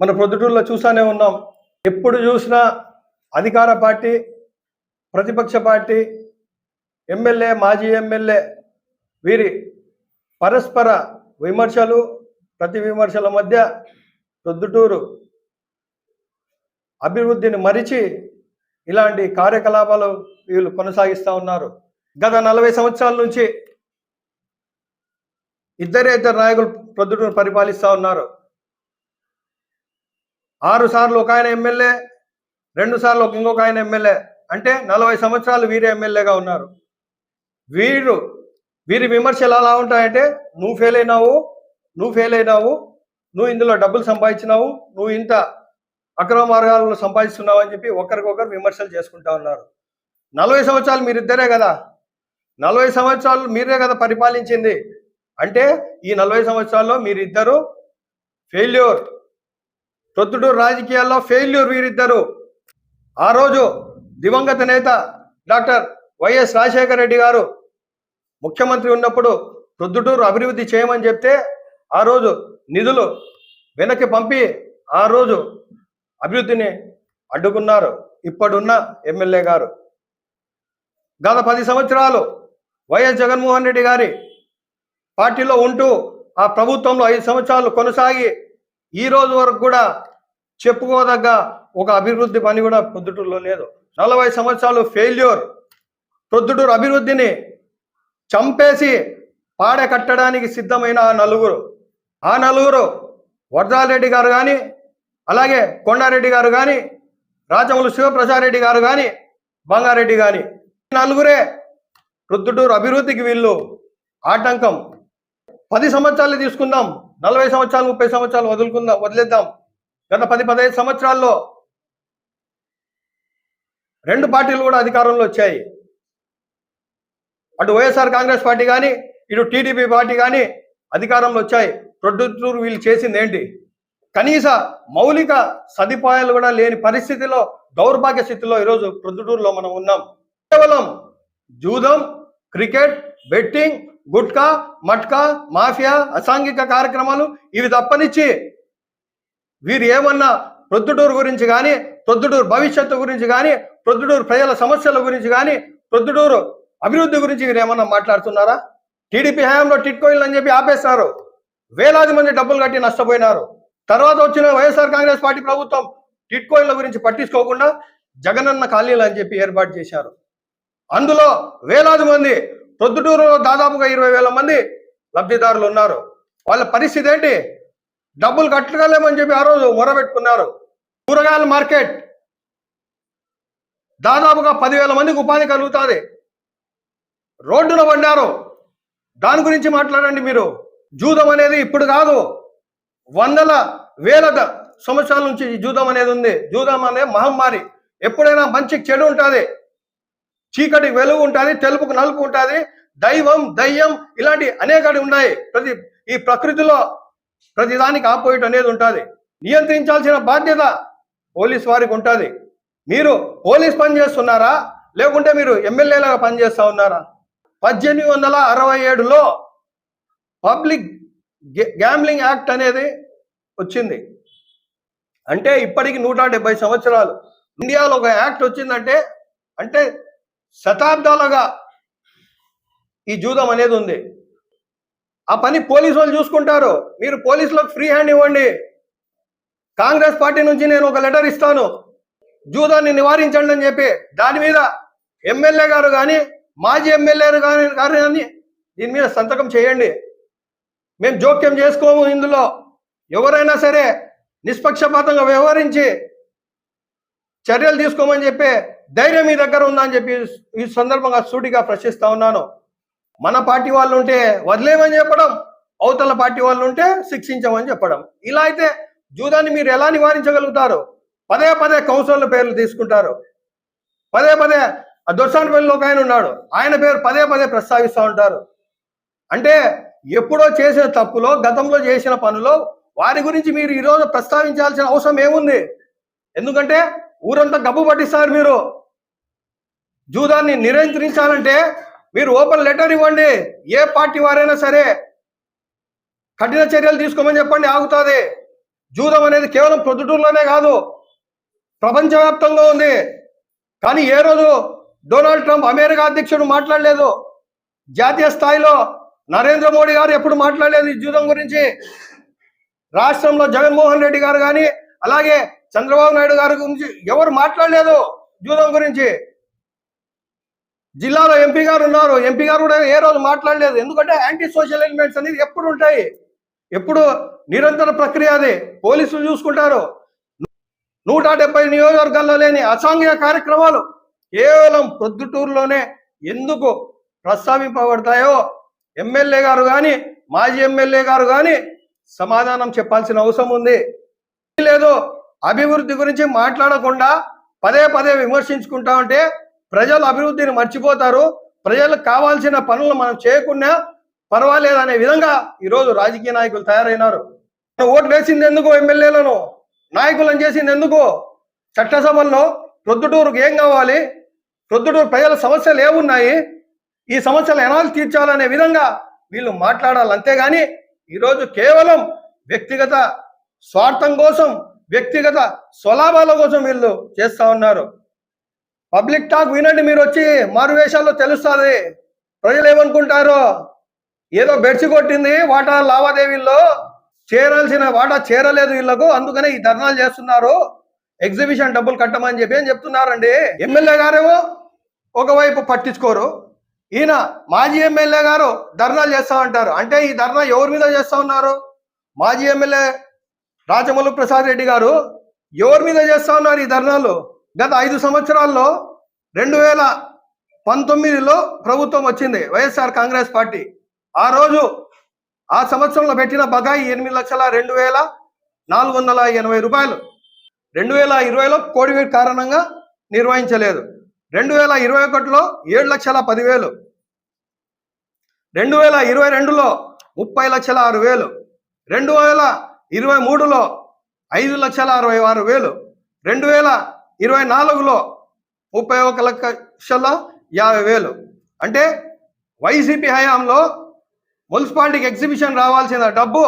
మన ప్రొద్దుటూరులో చూసానే ఉన్నాం. ఎప్పుడు చూసినా అధికార పార్టీ ప్రతిపక్ష పార్టీ ఎమ్మెల్యే మాజీ ఎమ్మెల్యే వీరి పరస్పర విమర్శలు ప్రతి విమర్శల మధ్య ప్రొద్దుటూరు అభివృద్ధిని మరిచి ఇలాంటి కార్యకలాపాలు వీళ్ళు కొనసాగిస్తూ ఉన్నారు. గత నలభై సంవత్సరాల నుంచి ఇద్దరే ఇద్దరు నాయకులు ప్రొద్దుటూరు పరిపాలిస్తూ ఉన్నారు. ఆరు సార్లు ఒక ఆయన ఎమ్మెల్యే రెండు సార్లు ఒక ఇంకొక ఆయన ఎమ్మెల్యే. అంటే నలభై సంవత్సరాలు వీరే ఎమ్మెల్యేగా ఉన్నారు. వీరు వీరి విమర్శలు ఎలా ఉంటాయంటే నువ్వు ఫెయిల్ అయినావు నువ్వు ఫెయిల్ అయినావు నువ్వు ఇందులో డబ్బులు సంపాదించినావు నువ్వు ఇంత అక్రమ మార్గాలలో సంపాదిస్తున్నావు అని చెప్పి ఒకరికొకరు విమర్శలు చేసుకుంటా ఉన్నారు. నలభై సంవత్సరాలు మీరిద్దరే కదా? నలభై సంవత్సరాలు మీరే కదా పరిపాలించింది? అంటే ఈ నలభై సంవత్సరాల్లో మీరిద్దరు ఫెయిల్యూర్ ప్రొద్దుటూరు రాజకీయాల్లో ఫెయిల్యూర్ వీరిద్దరు. ఆ రోజు దివంగత నేత డాక్టర్ వైఎస్ రాజశేఖర రెడ్డి గారు ముఖ్యమంత్రి ఉన్నప్పుడు ప్రొద్దుటూరు అభివృద్ధి చేయమని చెప్తే ఆ రోజు నిధులు వెనక్కి పంపి ఆ రోజు అభివృద్ధిని అడ్డుకున్నారు ఇప్పుడున్న ఎమ్మెల్యే గారు. గత పది సంవత్సరాలు వైఎస్ జగన్మోహన్ రెడ్డి గారి పార్టీలో ఉంటూ ఆ ప్రభుత్వంలో ఐదు సంవత్సరాలు కొనసాగి ఈ రోజు వరకు కూడా చెప్పుకోదగ్గ ఒక అభివృద్ధి పని కూడా ప్రొద్దుటూరులో లేదు. నలభై సంవత్సరాలు ఫెయిల్యూర్ ప్రొద్దుటూరు అభివృద్ధిని చంపేసి పాడ కట్టడానికి సిద్ధమైన ఆ నలుగురు. ఆ నలుగురు వరదారెడ్డి గారు కానీ అలాగే కొండారెడ్డి గారు కానీ రాజములు శివప్రసాద్ గారు కానీ బంగారెడ్డి కానీ ఈ నలుగురే ప్రొద్దుటూరు అభివృద్ధికి వీళ్ళు ఆటంకం. పది సంవత్సరాలు తీసుకుందాం నలభై సంవత్సరాలు ముప్పై సంవత్సరాలు వదులుకుందాం వదిలేద్దాం. గత పది పదహైదు సంవత్సరాల్లో రెండు పార్టీలు కూడా అధికారంలో వచ్చాయి. అటు వైఎస్ఆర్ కాంగ్రెస్ పార్టీ కానీ ఇటు టీడీపీ పార్టీ కానీ అధికారంలో వచ్చాయి. ప్రొద్దుటూరు వీళ్ళు చేసింది ఏంటి? కనీస మౌలిక సదుపాయాలు కూడా లేని పరిస్థితిలో దౌర్భాగ్య స్థితిలో ఈరోజు ప్రొద్దుటూరులో మనం ఉన్నాం. కేవలం జూదం cricket betting gutka matka mafia అసాంఘిక కార్యక్రమాలు ఇవి తప్పనిచ్చి వీరు ఏమన్నా ప్రొద్దుటూరు గురించి కానీ ప్రొద్దుటూరు భవిష్యత్తు గురించి కానీ ప్రొద్దుటూరు ప్రజల సమస్యల గురించి కానీ ప్రొద్దుటూరు అభివృద్ధి గురించి వీరు ఏమన్నా మాట్లాడుతున్నారా? టీడీపీ హయాంలో టిట్కోయిల్ అని చెప్పి ఆపేస్తారు వేలాది మంది డబ్బులు కట్టి నష్టపోయినారు. తర్వాత వచ్చిన వైఎస్ఆర్ కాంగ్రెస్ పార్టీ ప్రభుత్వం టిట్కోయిన్ల గురించి పట్టించుకోకుండా జగనన్న కాలనీలు అని చెప్పి ఏర్పాటు చేశారు. అందులో వేలాది మంది ప్రొద్దుటూరులో దాదాపుగా ఇరవై వేల మంది లబ్ధిదారులు ఉన్నారు. వాళ్ళ పరిస్థితి ఏంటి? డబ్బులు కట్టగలేమని చెప్పి ఆ రోజు మొరబెట్టుకున్నారు కూరగాయల మార్కెట్ దాదాపుగా పదివేల మందికి ఉపాధి కలుగుతుంది. రోడ్డున పడ్డారు దాని గురించి మాట్లాడండి మీరు. జూదం అనేది ఇప్పుడు కాదు. వందల వేల సంవత్సరాల నుంచి ఈ జూదం అనేది ఉంది. జూదం అనే మహమ్మారి ఎప్పుడైనా మంచికి చెడు ఉంటుంది. చీకటి వెలుగు ఉంటుంది తెలుపుకు నలుపు ఉంటుంది. దైవం దయ్యం ఇలాంటి అనేకటి ఉన్నాయి. ప్రతి ఈ ప్రకృతిలో ప్రతిదానికి ఆపోయిట్ అనేది ఉంటుంది. నియంత్రించాల్సిన బాధ్యత పోలీస్ వారికి ఉంటుంది. మీరు పోలీస్ పని చేస్తున్నారా? లేకుంటే మీరు ఎమ్మెల్యేలాగా పనిచేస్తూ ఉన్నారా? పద్దెనిమిది వందల అరవై ఏడులో పబ్లిక్ గ్యాంబ్లింగ్ యాక్ట్ అనేది వచ్చింది. అంటే ఇప్పటికి నూట డెబ్బై సంవత్సరాలు. ఇండియాలో ఒక యాక్ట్ వచ్చిందంటే అంటే శతాబ్దాలుగా ఈ జూదం అనేది ఉంది. ఆ పని పోలీసు వాళ్ళు చూసుకుంటారు. మీరు పోలీసులకు ఫ్రీ హ్యాండ్ ఇవ్వండి. కాంగ్రెస్ పార్టీ నుంచి నేను ఒక లెటర్ ఇస్తాను. జూదాన్ని నివారించండి అని చెప్పి దాని మీద ఎమ్మెల్యే గారు కానీ మాజీ ఎమ్మెల్యే కానీ గారు కానీ దీని మీద సంతకం చేయండి. మేము జోక్యం చేసుకోము ఇందులో. ఎవరైనా సరే నిష్పక్షపాతంగా వ్యవహరించి చర్యలు తీసుకోమని చెప్పి ధైర్యం మీ దగ్గర ఉందని చెప్పి ఈ సందర్భంగా సూటిగా ప్రశ్నిస్తా ఉన్నాను. మన పార్టీ వాళ్ళు ఉంటే వదిలేమని చెప్పడం అవతల పార్టీ వాళ్ళు ఉంటే శిక్షించమని చెప్పడం. ఇలా అయితే జూదాన్ని మీరు ఎలా నివారించగలుగుతారు? పదే పదే కౌన్సిలర్ల పేర్లు తీసుకుంటారు. పదే పదే ఆ దొర్సానపల్లిలో ఒక ఆయన ఉన్నాడు. ఆయన పేరు పదే పదే ప్రస్తావిస్తూ ఉంటారు. అంటే ఎప్పుడో చేసిన తప్పులో గతంలో చేసిన పనులో వారి గురించి మీరు ఈరోజు ప్రస్తావించాల్సిన అవసరం ఏముంది? ఎందుకంటే ఊరంతా గబ్బు పట్టిస్తారు మీరు. జూదాన్ని నియంత్రించాలంటే మీరు ఓపెన్ లెటర్ ఇవ్వండి. ఏ పార్టీ వారైనా సరే కఠిన చర్యలు తీసుకోమని చెప్పండి ఆగుతుంది. జూదం అనేది కేవలం ప్రొద్దుటూరులోనే కాదు ప్రపంచవ్యాప్తంగా ఉంది. కానీ ఏ రోజు డొనాల్డ్ ట్రంప్ అమెరికా అధ్యక్షుడు మాట్లాడలేదు జాతీయ స్థాయిలో నరేంద్ర మోడీ గారు ఎప్పుడు మాట్లాడలేదు ఈ జూదం గురించి. రాష్ట్రంలో జగన్మోహన్ రెడ్డి గారు కానీ అలాగే చంద్రబాబు నాయుడు గారి గురించి ఎవరు మాట్లాడలేదు జూదం గురించి. జిల్లాలో ఎంపీ గారు ఉన్నారు. ఎంపీ గారు కూడా ఏ రోజు మాట్లాడలేదు. ఎందుకంటే యాంటీ సోషల్ ఎలిమెంట్స్ అనేది ఎప్పుడు ఉంటాయి? ఎప్పుడు నిరంతర ప్రక్రియ అది. పోలీసులు చూసుకుంటారు. నూట డెబ్బై నియోజకవర్గాల్లో లేని అసాంఘిక కార్యక్రమాలు కేవలం ప్రొద్దుటూరులోనే ఎందుకు ప్రస్తావింపబడతాయో ఎమ్మెల్యే గారు కానీ మాజీ ఎమ్మెల్యే గారు కానీ సమాధానం చెప్పాల్సిన అవసరం ఉంది. లేదు. అభివృద్ధి గురించి మాట్లాడకుండా పదే పదే విమర్శించుకుంటా ఉంటే ప్రజలు అభివృద్ధిని మర్చిపోతారు. ప్రజలకు కావాల్సిన పనులు మనం చేయకుండా పర్వాలేదు అనే విధంగా ఈరోజు రాజకీయ నాయకులు తయారైనారు. ఓటు వేసింది ఎందుకు ఎమ్మెల్యేలను? నాయకులను చేసింది ఎందుకు? చట్టసభల్లో ప్రొద్దుటూరుకు ఏం కావాలి? ప్రొద్దుటూరు ప్రజల సమస్యలు ఏమున్నాయి? ఈ సమస్యలు ఎలా తీర్చాలనే విధంగా వీళ్ళు మాట్లాడాలి. అంతేగాని ఈరోజు కేవలం వ్యక్తిగత స్వార్థం కోసం వ్యక్తిగత స్వలాభాల కోసం వీళ్ళు చేస్తా ఉన్నారు. పబ్లిక్ టాక్ వినండి మీరు వచ్చి మారువేషాల్లో తెలుస్తుంది. ప్రజలు ఏమనుకుంటారో ఏదో బెడ్చి కొట్టింది వాటా లావాదేవీల్లో చేరాల్సిన వాటా చేరలేదు వీళ్ళకు అందుకనే ఈ ధర్నాలు చేస్తున్నారు. ఎగ్జిబిషన్ డబ్బులు కట్టమని చెప్పి అని చెప్తున్నారండి? ఎమ్మెల్యే గారేమో ఒకవైపు పట్టించుకోరు. ఈయన మాజీ ఎమ్మెల్యే గారు ధర్నాలు చేస్తా ఉంటారు. అంటే ఈ ధర్నా ఎవరి మీద చేస్తా ఉన్నారు? మాజీ ఎమ్మెల్యే రాజమల్లు ప్రసాద్ రెడ్డి గారు ఎవరి మీద చేస్తా ఉన్నారు ఈ ధర్నాలు? గత ఐదు సంవత్సరాల్లో రెండు వేల పంతొమ్మిదిలో ప్రభుత్వం వచ్చింది వైఎస్ఆర్ కాంగ్రెస్ పార్టీ. ఆ రోజు ఆ సంవత్సరంలో పెట్టిన బకాయి ఎనిమిది లక్షల రెండు వేల నాలుగు వందల ఎనభై రూపాయలు. రెండు వేల ఇరవైలో కోవిడ్ కారణంగా నిర్వహించలేదు. రెండు వేల ఇరవై ఒకటిలో ఏడు లక్షల పదివేలు. రెండు వేల ఇరవై రెండులో ముప్పై లక్షల ఆరు వేలు. రెండు వేల ఇరవై మూడులో ఐదు లక్షల అరవై ఆరు వేలు. రెండు వేల ఇరవై నాలుగులో ముప్పై ఒక లక్షల యాభై వేలు. అంటే వైసీపీ హయాంలో మున్సిపాలిటీకి ఎగ్జిబిషన్ రావాల్సిన డబ్బు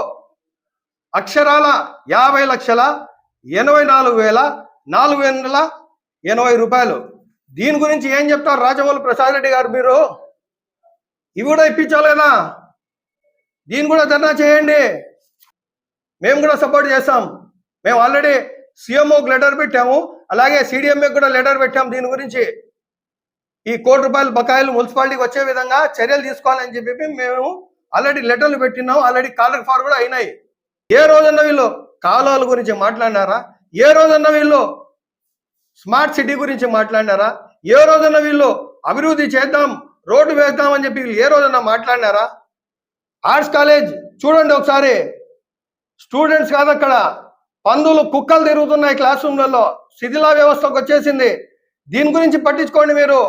అక్షరాల యాభై లక్షల ఎనభై నాలుగు వేల నాలుగు వందల ఎనభై రూపాయలు. దీని గురించి ఏం చెప్తారు రాజమౌళి ప్రసాద్ రెడ్డి గారు మీరు? ఇవి కూడా ఇప్పించాలేనా? దీన్ని కూడా ధర్నా చేయండి. మేము కూడా సపోర్ట్ చేస్తాం. మేము ఆల్రెడీ సీఎంఓకి లెటర్ పెట్టాము. అలాగే సిడిఎంఏకి కూడా లెటర్ పెట్టాం దీని గురించి. ఈ కోటి రూపాయల బకాయిలు మున్సిపాలిటీకి వచ్చే విధంగా చర్యలు తీసుకోవాలని చెప్పి మేము ఆల్రెడీ లెటర్లు పెట్టినాం ఆల్రెడీ కాలర్ ఫార్ కూడా అయినాయి. ఏ రోజన్నా వీళ్ళు కాలువల గురించి మాట్లాడినారా? ఏ రోజన్న వీళ్ళు స్మార్ట్ సిటీ గురించి మాట్లాడినారా? ఏ రోజన్న వీళ్ళు అభివృద్ధి చేద్దాం రోడ్డు వేద్దాం అని చెప్పి వీళ్ళు ఏ రోజన్నా మాట్లాడినారా? ఆర్ట్స్ కాలేజ్ చూడండి ఒకసారి. స్టూడెంట్స్ కాదు అక్కడ పందులు కుక్కలు తిరుగుతున్నాయి క్లాస్ రూమ్లలో. శిథిలా వ్యవస్థకు వచ్చేసింది. దీని గురించి పట్టించుకోండి మీరు.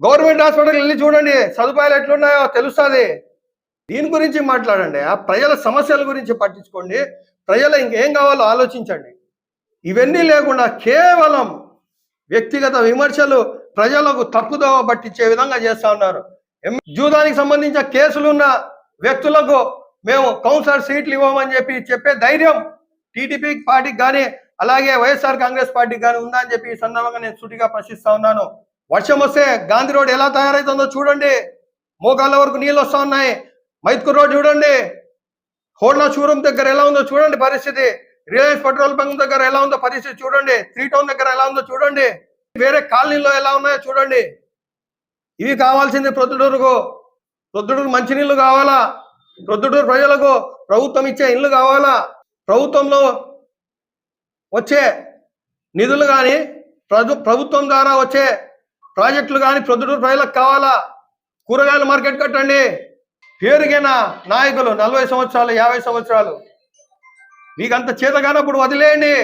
గవర్నమెంట్ హాస్పిటల్ వెళ్ళి చూడండి. సదుపాయాలు ఎట్లున్నాయో తెలుస్తుంది. దీని గురించి మాట్లాడండి. ఆ ప్రజల సమస్యల గురించి పట్టించుకోండి. ప్రజలు ఇంకేం కావాలో ఆలోచించండి. ఇవన్నీ లేకుండా కేవలం వ్యక్తిగత విమర్శలు ప్రజలకు తప్పుదోవ పట్టించే విధంగా చేస్తా ఉన్నారు. ఎం- జూదానికి సంబంధించిన కేసులున్న వ్యక్తులకు మేము కౌన్సిలర్ సీట్లు ఇవ్వమని చెప్పి చెప్పే ధైర్యం టీడీపీ పార్టీకి కానీ అలాగే వైఎస్ఆర్ కాంగ్రెస్ పార్టీకి కానీ ఉందా అని చెప్పి ఈ సందర్భంగా నేను సూటిగా ప్రశ్నిస్తా ఉన్నాను. వర్షం వస్తే గాంధీ రోడ్ ఎలా తయారవుతుందో చూడండి. మోకాళ్ళ వరకు నీళ్ళు వస్తూ ఉన్నాయి. మైత్కూర్ రోడ్ చూడండి. హోర్నా షోరూమ్ దగ్గర ఎలా ఉందో చూడండి పరిస్థితి. రిలయన్స్ పెట్రోల్ బంక్ దగ్గర ఎలా ఉందో పరిస్థితి చూడండి. త్రీ టౌన్ దగ్గర ఎలా ఉందో చూడండి. వేరే కాలనీలో ఎలా ఉన్నాయో చూడండి. ఇవి కావాల్సింది ప్రొద్దుటూరుకు. ప్రొద్దుటూరు మంచినీళ్ళు కావాలా? ప్రొద్దుటూరు ప్రజలకు ప్రభుత్వం ఇచ్చే ఇల్లు కావాలా? ప్రభుత్వంలో వచ్చే నిధులు కానీ ప్రభు ప్రభుత్వం ద్వారా వచ్చే ప్రాజెక్టులు కానీ ప్రొద్దుటూరు ప్రజలకు కావాలా? కూరగాయల మార్కెట్ కట్టండి. పేరుగైన నాయకులు నలభై సంవత్సరాలు యాభై సంవత్సరాలు. మీకు అంత చేతగానప్పుడు వదిలేయండి.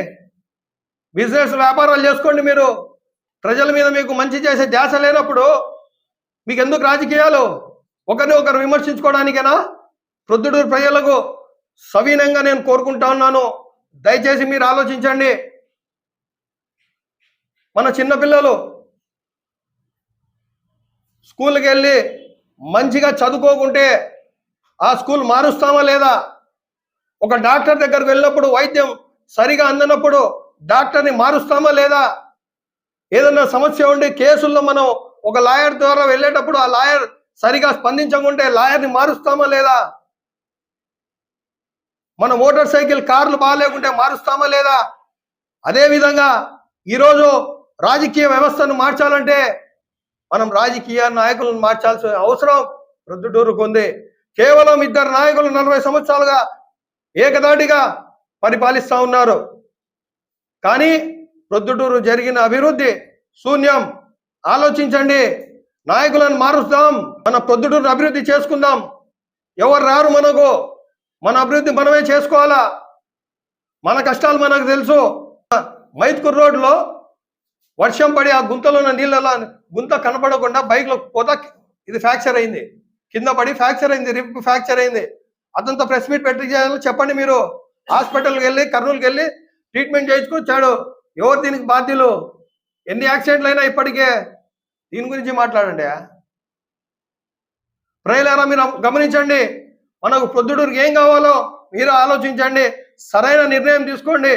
బిజినెస్ వ్యాపారాలు చేసుకోండి మీరు. ప్రజల మీద మీకు మంచి చేసే ధ్యాస లేనప్పుడు మీకు ఎందుకు రాజకీయాలు? ఒకరిని ఒకరు విమర్శించుకోవడానికేనా? ప్రొద్దుటూరు ప్రజలకు సవీనంగా నేను కోరుకుంటా ఉన్నాను. దయచేసి మీరు ఆలోచించండి. మన చిన్నపిల్లలు స్కూల్కి వెళ్ళి మంచిగా చదువుకోకుంటే ఆ స్కూల్ మారుస్తామా లేదా? ఒక డాక్టర్ దగ్గరకు వెళ్ళినప్పుడు వైద్యం సరిగా అందనప్పుడు డాక్టర్ని మారుస్తామా లేదా? ఏదన్నా సమస్య ఉండి కేసుల్లో మనం ఒక లాయర్ ద్వారా వెళ్ళేటప్పుడు ఆ లాయర్ సరిగా స్పందించకుంటే లాయర్ని మారుస్తామా లేదా? మన మోటార్ సైకిల్ కార్లు బాగాలేకుంటే మారుస్తామా లేదా? అదేవిధంగా ఈరోజు రాజకీయ వ్యవస్థను మార్చాలంటే మనం రాజకీయ నాయకులను మార్చాల్సిన అవసరం ప్రొద్దుటూరుకు ఉంది కేవలం ఇద్దరు నాయకులు నలభై సంవత్సరాలుగా ఏకదాటిగా పరిపాలిస్తా ఉన్నారు. కానీ ప్రొద్దుటూరు జరిగిన అభివృద్ధి శూన్యం. ఆలోచించండి. నాయకులను మారుస్తాం. మన ప్రొద్దుటూరు అభివృద్ధి చేసుకుందాం. ఎవరు రారు మనకు? మన అభివృద్ధి మనమే చేసుకోవాలా? మన కష్టాలు మనకు తెలుసు. మైత్కూర్ రోడ్లో వర్షం పడి ఆ గుంతలో ఉన్న నీళ్ళలో గుంత కనపడకుండా బైక్లో పోతా ఇది ఫ్రాక్చర్ అయింది. కింద పడి ఫ్రాక్చర్ అయింది రిప్ ఫ్రాక్చర్ అయింది. అదంతా ప్రెస్ మీట్ పెట్టి చేయాలో. చెప్పండి మీరు. హాస్పిటల్కి వెళ్ళి కర్నూలుకి వెళ్ళి ట్రీట్మెంట్ చేయించుకొచ్చాడు. ఎవరు దీనికి బాధ్యులు? ఎన్ని యాక్సిడెంట్లు అయినా ఇప్పటికే. దీని గురించి మాట్లాడండి. ప్రజలారా మీరు గమనించండి. మనకు ప్రొద్దుటూరుకి ఏం కావాలో మీరు ఆలోచించండి. సరైన నిర్ణయం తీసుకోండి.